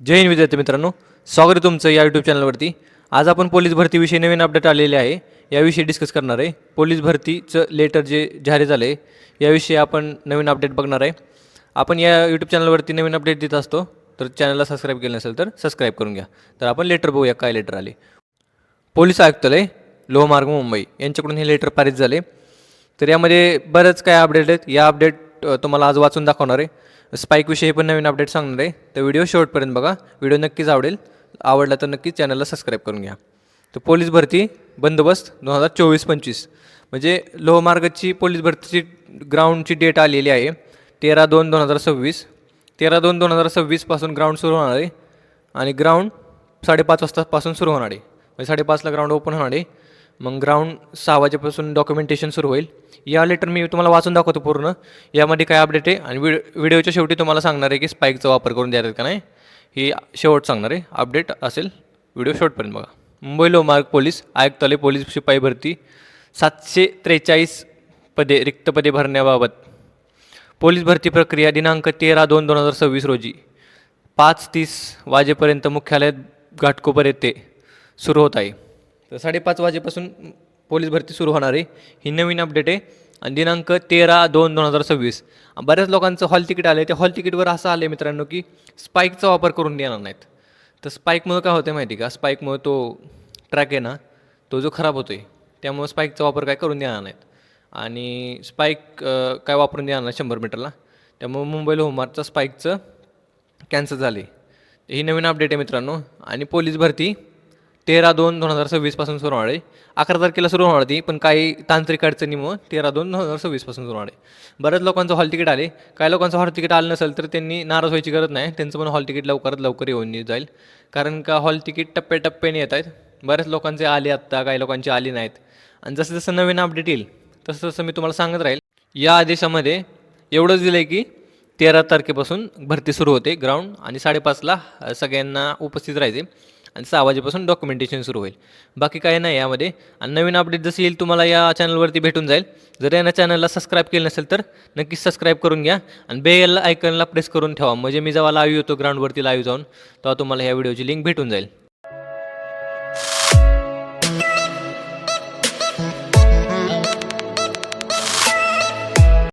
जय हिंद विद्यार्थी मित्रांनो स्वागत आहे तुमचं या यूट्यूब चॅनलवरती आज आपण पोलीस भरतीविषयी नवीन अपडेट आलेले आहे. याविषयी डिस्कस करणार आहे. पोलीस भरतीचं लेटर जे जाहीर झालं आहे याविषयी आपण नवीन अपडेट बघणार आहे. आपण या यूट्यूब चॅनलवरती नवीन अपडेट देत असतो तर चॅनलला सबस्क्राईब केलं नसेल तर सबस्क्राईब करून घ्या. तर आपण लेटर बघूया काय लेटर आले. पोलीस आयुक्तालय लोहमार्ग मुंबई यांच्याकडून हे लेटर पारित झाले. तर यामध्ये बरंच काय अपडेट आहेत. या अपडेट तुम्हाला आज वाचून दाखवणार आहे. स्पाईकविषयी पण नवीन अपडेट सांगणार आहे. तर व्हिडिओ शेवटपर्यंत बघा. व्हिडिओ नक्कीच आवडेल. आवडला तर नक्कीच चॅनलला सबस्क्राईब करून घ्या. तर पोलीस भरती बंदोबस्त दोन हजार चोवीस पंचवीस म्हणजे लोहमार्गाची पोलीस भरतीची ग्राउंडची डेट आलेली आहे. तेरा दोन दोन हजार सव्वीस. तेरा दोन दोन हजार सव्वीसपासून ग्राउंड सुरू होणार आहे. आणि ग्राउंड साडेपाच वाजतापासून सुरू होणार आहे. म्हणजे साडेपाचला ग्राउंड ओपन होणार आहे. मग ग्राउंड सहा वाजेपासून डॉक्युमेंटेशन सुरू होईल. या लेटर मी तुम्हाला वाचून दाखवतो पूर्ण. यामध्ये काय अपडेट आहे आणि व्हिड व्हिडिओच्या शेवटी तुम्हाला सांगणार आहे की स्पाईकचा वापर करून द्यायचा का नाही. ही शेवट सांगणार आहे. अपडेट असेल व्हिडिओ शेवटपर्यंत बघा. मुंबई लोमार्ग पोलीस आयुक्तालय पोलीस शिपाई भरती सातशे त्रेचाळीस पदे रिक्त पदे भरण्याबाबत. पोलीस भरती प्रक्रिया दिनांक तेरा दोन दोन हजार सव्वीस रोजी. पाच तीस वाजेपर्यंत मुख्यालय घाटकोपर येथे सुरू होत आहे. तर साडेपाच वाजेपासून पोलीस भरती सुरू होणार आहे. ही नवीन अपडेट आहे. आणि दिनांक तेरा दोन दोन हजार सव्वीस. बऱ्याच लोकांचं हॉल तिकीट आलं आहे त्या हॉल तिकीटवर असं आलं आहे मित्रांनो की स्पाईकचा वापर करून देणार नाहीत. तर स्पाईकमुळं काय होतं माहिती का? स्पाईकमुळं तो ट्रॅक आहे ना तो जो खराब होतो आहे त्यामुळं स्पाईकचा वापर काय करून देणार नाहीत. आणि स्पाईक काय वापरून देणार नाही शंभर मीटरला त्यामुळं मुंबईला होमार्कचं स्पाईकचं कॅन्सल झाले ही नवीन अपडेट आहे मित्रांनो. आणि पोलीस भरती तेरा दोन दोन हजार सव्वीसपासून सुरू होणार आहे. अकरा तारखेला सुरू होणार होती पण काही तांत्रिक अडचणीमुळं तेरा दोन दोन हजार सव्वीसपासून सुरू होणार आहे. बऱ्याच लोकांचं हॉल तिकीट आले. काही लोकांचं हॉल तिकीट आलं नसेल तर त्यांनी नाराज व्हायची गरज नाही. त्यांचं पण हॉल तिकीट लवकरात लवकर येऊन जाईल. कारण का हॉल तिकीट टप्प्याटप्प्याने येत आहेत. बऱ्याच लोकांचे आले आत्ता काही लोकांचे आले नाहीत. आणि जसं जसं नवीन अपडेट येईल तसं तसं मी तुम्हाला सांगत राहील. या आदेशामध्ये एवढंच दिलं आहे की तेरा तारखेपासून भरती सुरू होते ग्राउंड आणि साडेपाचला सगळ्यांना उपस्थित राहायचे. आणि सहा वाजेपासून डॉक्युमेंटेशन सुरू होईल. बाकी काही नाही यामध्ये. आणि नवीन अपडेट जसं येईल तुम्हाला या चॅनलवरती भेटून जाईल. जर या चॅनलला सबस्क्राईब केलं नसेल तर नक्कीच सबस्क्राईब करून घ्या आणि बेल आयकनला प्रेस करून ठेवा. म्हणजे मी जेव्हा लाईव्ह येतो ग्राउंडवरती लाईव्ह जाऊन तेव्हा तुम्हाला ह्या व्हिडिओची लिंक भेटून जाईल.